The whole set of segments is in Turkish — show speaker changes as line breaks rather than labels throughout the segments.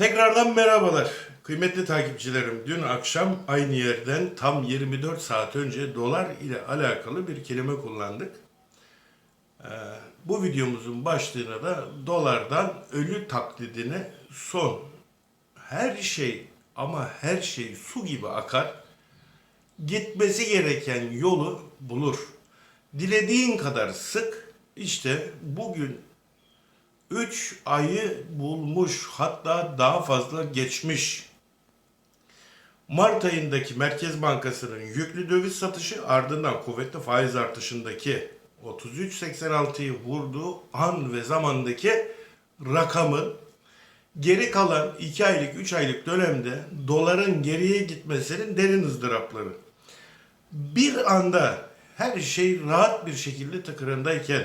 Tekrardan merhabalar. Kıymetli takipçilerim, dün akşam aynı yerden tam 24 saat önce dolar ile alakalı bir kelime kullandık. Ee, bu videomuzun başlığına da dolardan ölü taklidine son. Her şey ama her şey su gibi akar. Gitmesi gereken yolu bulur. Dilediğin kadar sık. İşte bugün 3 ayı bulmuş hatta daha fazla geçmiş. Mart ayındaki Merkez Bankası'nın yüklü döviz satışı ardından kuvvetli faiz artışındaki 33.86'yı vurduğu an ve zamandaki rakamın geri kalan 2 aylık 3 aylık dönemde doların geriye gitmesinin derin ızdırapları. Bir anda her şey rahat bir şekilde tıkırındayken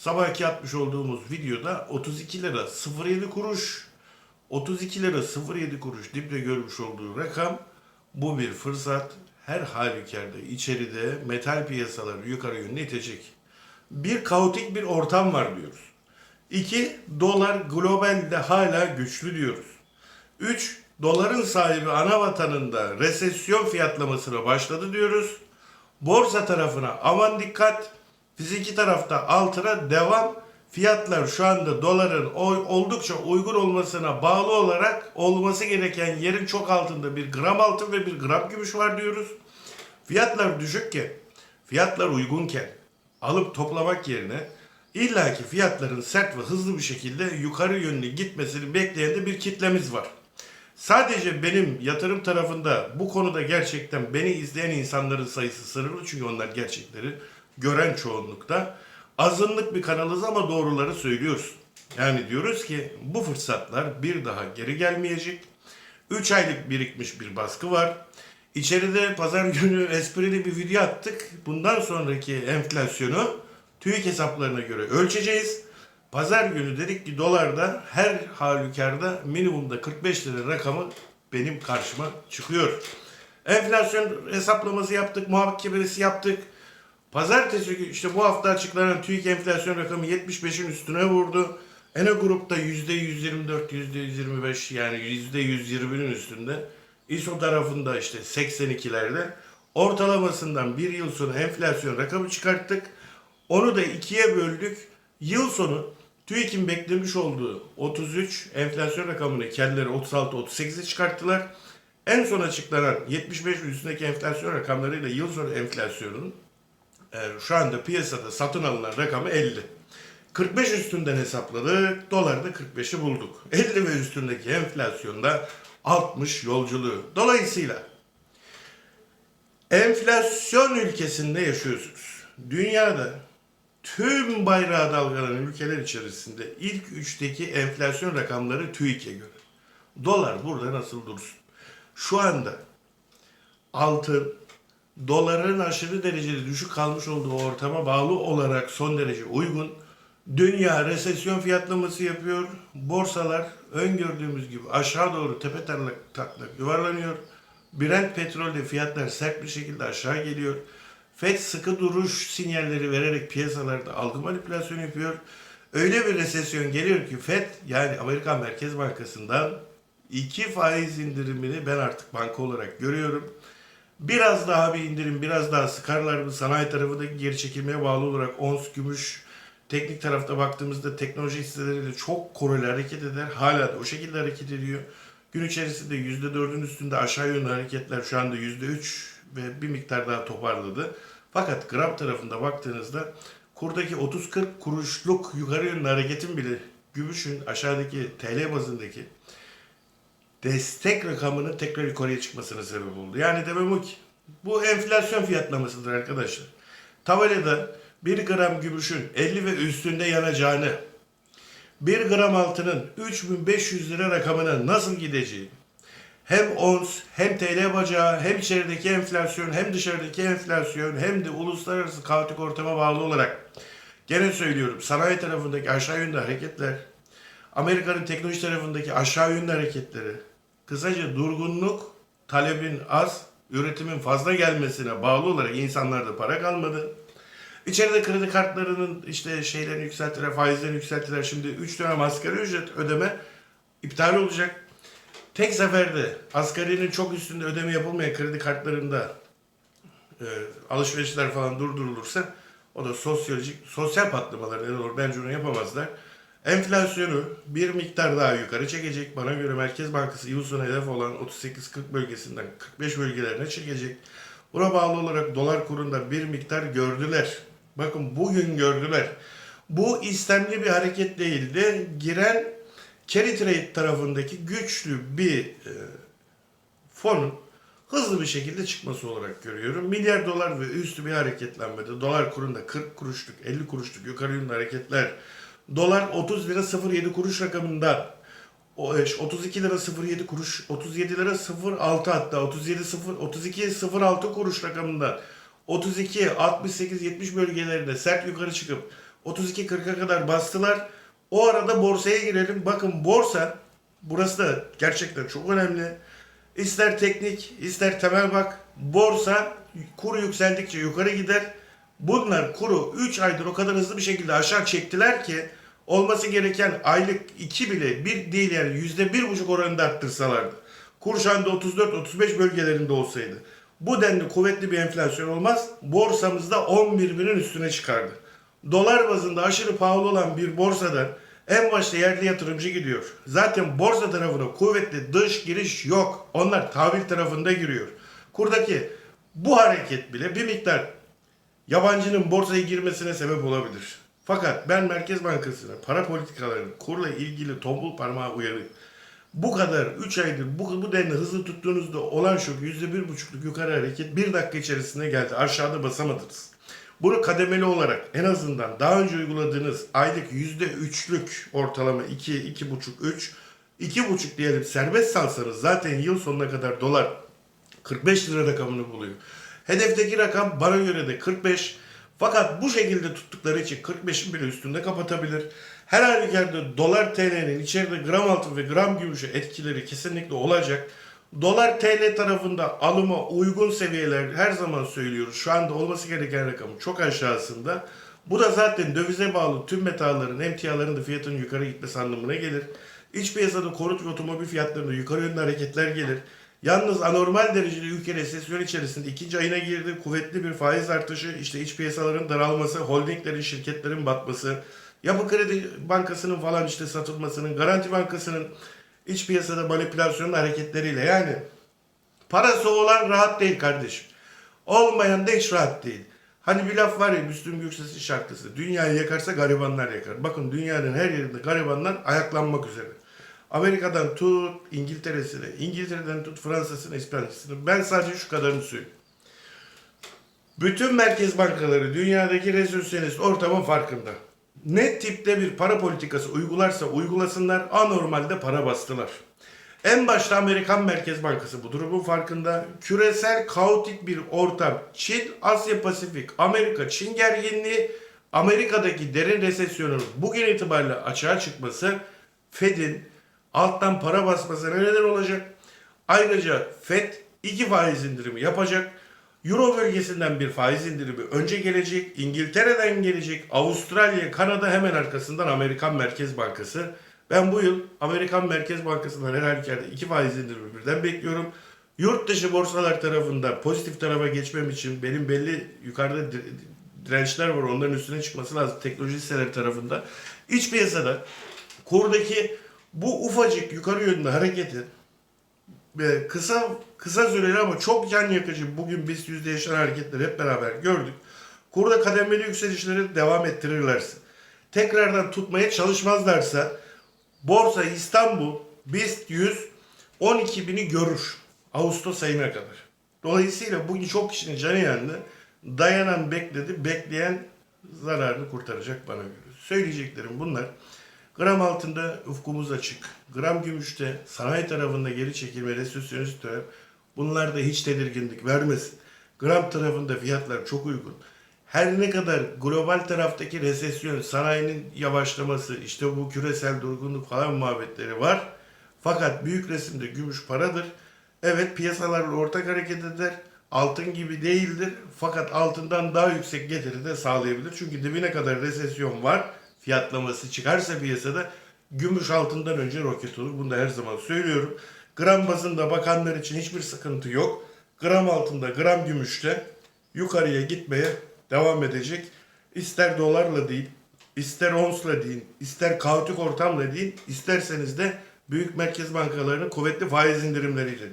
sabahki atmış olduğumuz videoda 32 lira 07 kuruş 32 lira 07 kuruş dipte görmüş olduğu rakam bu bir fırsat her halükarda içeride metal piyasaları yukarı yönlü itecek. Bir kaotik bir ortam var diyoruz. 2. Dolar globalde hala güçlü diyoruz. 3. Doların sahibi ana vatanında resesyon fiyatlamasına başladı diyoruz. Borsa tarafına aman dikkat. Fiziki tarafta altına devam. Fiyatlar şu anda doların oldukça uygun olmasına bağlı olarak olması gereken yerin çok altında bir gram altın ve bir gram gümüş var diyoruz. Fiyatlar düşükken, fiyatlar uygunken alıp toplamak yerine illaki fiyatların sert ve hızlı bir şekilde yukarı yönlü gitmesini bekleyen de bir kitlemiz var. Sadece benim yatırım tarafında bu konuda gerçekten beni izleyen insanların sayısı sınırlı çünkü onlar gerçekleri gören çoğunlukta. Azınlık bir kanalız ama doğruları söylüyoruz. Yani diyoruz ki bu fırsatlar bir daha geri gelmeyecek. 3 aylık birikmiş bir baskı var. İçeride pazar günü esprili bir video attık. Bundan sonraki enflasyonu TÜİK hesaplarına göre ölçeceğiz. Pazar günü dedik ki dolarda her halükarda minimumda 45 lira rakamı benim karşıma çıkıyor. Enflasyon hesaplaması yaptık, muhakemesi yaptık. Pazartesi günü işte bu hafta açıklanan TÜİK enflasyon rakamı 75'in üstüne vurdu. Ene grupta %124, %125 yani %120'nin üstünde. ISO tarafında işte 82'lerde. Ortalamasından bir yıl sonra enflasyon rakamı çıkarttık. Onu da ikiye böldük. Yıl sonu TÜİK'in beklemiş olduğu 33 enflasyon rakamını kendileri 36-38'e çıkarttılar. En son açıklanan 75 üstündeki enflasyon rakamlarıyla yıl sonu enflasyonun şu anda piyasada satın alınan rakamı 50. 45 üstünden hesapladık. Dolarda 45'i bulduk. 50 ve üstündeki enflasyonda 60 yolculuğu. Dolayısıyla enflasyon ülkesinde yaşıyorsunuz. Dünyada tüm bayrağı dalgalanan ülkeler içerisinde ilk üçteki enflasyon rakamları TÜİK'e göre. Dolar burada nasıl dursun? Şu anda altın doların aşırı derecede düşük kalmış olduğu ortama bağlı olarak son derece uygun. Dünya resesyon fiyatlaması yapıyor. Borsalar öngördüğümüz gibi aşağı doğru tepe taklak, taklak yuvarlanıyor. Brent petrolde fiyatlar sert bir şekilde aşağı geliyor. FED sıkı duruş sinyalleri vererek piyasalarda algı manipülasyonu yapıyor. Öyle bir resesyon geliyor ki FED yani Amerikan Merkez Bankası'ndan iki faiz indirimini ben artık banka olarak görüyorum. Biraz daha bir indirim, biraz daha sıkarlar mı? Sanayi tarafındaki geri çekilmeye bağlı olarak ons gümüş, teknik tarafta baktığımızda teknoloji hisseleriyle çok koreli hareket eder. Hala da o şekilde hareket ediyor. Gün içerisinde %4'ün üstünde aşağı yönlü hareketler şu anda %3 ve bir miktar daha toparladı. Fakat gram tarafında baktığınızda kurdaki 30-40 kuruşluk yukarı yönlü hareketin bile gümüşün aşağıdaki TL bazındaki destek rakamının tekrar yukarıya çıkmasına sebep oldu. Yani demem o ki bu enflasyon fiyatlamasıdır arkadaşlar. Tabelada 1 gram gümüşün 50 ve üstünde yanacağını, 1 gram altının 3500 lira rakamına nasıl gideceği, hem ons, hem TL bacağı, hem içerideki enflasyon, hem dışarıdaki enflasyon, hem de uluslararası kaotik ortama bağlı olarak gene söylüyorum sanayi tarafındaki aşağı yönlü hareketler, Amerika'nın teknoloji tarafındaki aşağı yönlü hareketleri, kısaca durgunluk, talebin az, üretimin fazla gelmesine bağlı olarak insanlarda para kalmadı. İçeride kredi kartlarının işte şeylerini yükselttiler, faizlerini yükselttiler. Şimdi 3 dönem asgari ücret ödeme iptal olacak. Tek seferde asgarinin çok üstünde ödeme yapılmayan kredi kartlarında e, alışverişler falan durdurulursa o da sosyolojik, sosyal patlamalar neden olur. Bence onu yapamazlar. Enflasyonu bir miktar daha yukarı çekecek. Bana göre Merkez Bankası sonu hedef olan 38-40 bölgesinden 45 bölgelerine çekecek. Buna bağlı olarak dolar kurunda bir miktar gördüler. Bakın bugün gördüler. Bu istemli bir hareket değildi. Giren carry trade tarafındaki güçlü bir e, fonun hızlı bir şekilde çıkması olarak görüyorum. Milyar dolar ve üstü bir hareketlenmede dolar kurunda 40 kuruşluk 50 kuruşluk yukarı yönlü hareketler dolar 30 lira 07 kuruş rakamında o, e, 32 lira 07 kuruş 37 lira 06 hatta 37 0 32 06 kuruş rakamında 32 68 70 bölgelerinde sert yukarı çıkıp 32 40'a kadar bastılar. O arada borsaya girelim. Bakın borsa burası da gerçekten çok önemli. İster teknik, ister temel bak. Borsa kur yükseldikçe yukarı gider. Bunlar kuru 3 aydır o kadar hızlı bir şekilde aşağı çektiler ki olması gereken aylık 2 bile bir değil yani yüzde bir buçuk oranında arttırsalardı. Kur şu anda 34-35 bölgelerinde olsaydı. Bu denli kuvvetli bir enflasyon olmaz. Borsamızda 11 binin üstüne çıkardı. Dolar bazında aşırı pahalı olan bir borsadan en başta yerli yatırımcı gidiyor. Zaten borsa tarafına kuvvetli dış giriş yok. Onlar tahvil tarafında giriyor. Kurdaki bu hareket bile bir miktar yabancının borsaya girmesine sebep olabilir. Fakat ben Merkez Bankası'na para politikalarının kurla ilgili tombul parmağı uyarayım. Bu kadar 3 aydır bu, bu denli hızlı tuttuğunuzda olan şok %1,5'luk yukarı hareket bir dakika içerisinde geldi. Aşağıda basamadınız. Bunu kademeli olarak en azından daha önce uyguladığınız aylık %3'lük ortalama 2, 2,5, 3, 2,5 diyelim serbest salsanız zaten yıl sonuna kadar dolar 45 lira rakamını buluyor. Hedefteki rakam bana göre de 45. Fakat bu şekilde tuttukları için 45'in bile üstünde kapatabilir. Her halükarda dolar TL'nin içeride gram altın ve gram gümüşe etkileri kesinlikle olacak. Dolar TL tarafında alıma uygun seviyeler her zaman söylüyoruz. Şu anda olması gereken rakamın çok aşağısında. Bu da zaten dövize bağlı tüm metalların, emtiaların da fiyatının yukarı gitmesi anlamına gelir. İç piyasada konut ve otomobil fiyatlarında yukarı yönlü hareketler gelir. Yalnız anormal derecede ülke resesyon içerisinde ikinci ayına girdi. Kuvvetli bir faiz artışı, işte iç piyasaların daralması, holdinglerin, şirketlerin batması, yapı kredi bankasının falan işte satılmasının, garanti bankasının iç piyasada manipülasyonun hareketleriyle yani parası olan rahat değil kardeşim. Olmayan da hiç rahat değil. Hani bir laf var ya Müslüm Gürses'in şarkısı. Dünyayı yakarsa garibanlar yakar. Bakın dünyanın her yerinde garibanlar ayaklanmak üzere. Amerika'dan tut İngiltere'sine, İngiltere'den tut Fransa'sına, İspanya'sına. Ben sadece şu kadarını söyleyeyim. Bütün merkez bankaları dünyadaki resesyonist ortamın farkında. Ne tipte bir para politikası uygularsa uygulasınlar anormalde para bastılar. En başta Amerikan Merkez Bankası bu durumun farkında. Küresel kaotik bir ortam. Çin, Asya Pasifik, Amerika, Çin gerginliği, Amerika'daki derin resesyonun bugün itibariyle açığa çıkması Fed'in alttan para basmasına neden olacak. Ayrıca Fed iki faiz indirimi yapacak. Euro bölgesinden bir faiz indirimi önce gelecek. İngiltere'den gelecek. Avustralya, Kanada hemen arkasından Amerikan Merkez Bankası. Ben bu yıl Amerikan Merkez Bankası'ndan her halükarda iki faiz indirimi birden bekliyorum. Yurt dışı borsalar tarafında pozitif tarafa geçmem için benim belli yukarıda dire- dirençler var. Onların üstüne çıkması lazım teknoloji hisseleri tarafında. İç piyasada kurdaki bu ufacık yukarı yönlü hareketi ve kısa kısa süreli ama çok can yakıcı bugün biz yüzde yaşanan hareketleri hep beraber gördük. Kurda kademeli yükselişleri devam ettirirlerse, tekrardan tutmaya çalışmazlarsa Borsa İstanbul BIST 100 12 bini görür Ağustos ayına kadar. Dolayısıyla bugün çok kişinin canı yandı. Dayanan bekledi, bekleyen zararını kurtaracak bana göre. Söyleyeceklerim bunlar. Gram altında ufkumuz açık. Gram gümüşte sanayi tarafında geri çekilme, resesyonist dönem. Bunlar da hiç tedirginlik vermesin. Gram tarafında fiyatlar çok uygun. Her ne kadar global taraftaki resesyon, sanayinin yavaşlaması, işte bu küresel durgunluk falan muhabbetleri var. Fakat büyük resimde gümüş paradır. Evet piyasalarla ortak hareket eder. Altın gibi değildir. Fakat altından daha yüksek getiri de sağlayabilir. Çünkü dibine kadar resesyon var. Fiyatlaması çıkarsa piyasada Gümüş altından önce roket olur. Bunu da her zaman söylüyorum. Gram bazında bakanlar için hiçbir sıkıntı yok. Gram altında, gram gümüşte yukarıya gitmeye devam edecek. İster dolarla değil, ister onsla deyin, ister kaotik ortamla deyin, isterseniz de büyük merkez bankalarının kuvvetli faiz indirimleriyle.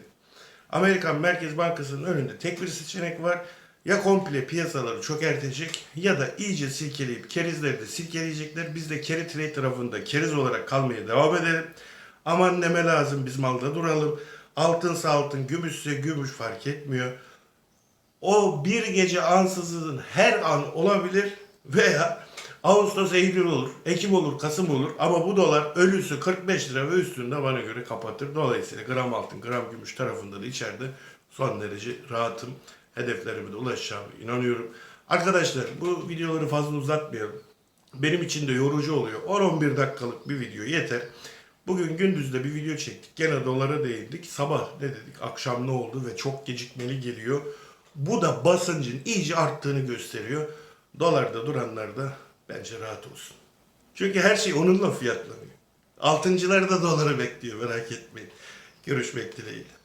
Amerikan Merkez Bankası'nın önünde tek bir seçenek var. Ya komple piyasaları çökertecek ya da iyice silkeleyip kerizleri de silkeleyecekler. Biz de carry trade tarafında keriz olarak kalmaya devam edelim. Aman neme lazım biz malda duralım. Altınsa altın, gümüşse gümüş fark etmiyor. O bir gece ansızın her an olabilir veya Ağustos, Eylül olur, Ekim olur, Kasım olur ama bu dolar ölüsü 45 lira ve üstünde bana göre kapatır. Dolayısıyla gram altın, gram gümüş tarafında da içeride son derece rahatım. Hedeflerime de ulaşacağıma inanıyorum. Arkadaşlar bu videoları fazla uzatmayalım. Benim için de yorucu oluyor. 10-11 dakikalık bir video yeter. Bugün gündüzde bir video çektik. Gene dolara değindik. Sabah ne dedik? Akşam ne oldu ve çok gecikmeli geliyor. Bu da basıncın iyice arttığını gösteriyor. Dolarda duranlar da bence rahat olsun. Çünkü her şey onunla fiyatlanıyor. Altıncılar da doları bekliyor merak etmeyin. Görüşmek dileğiyle.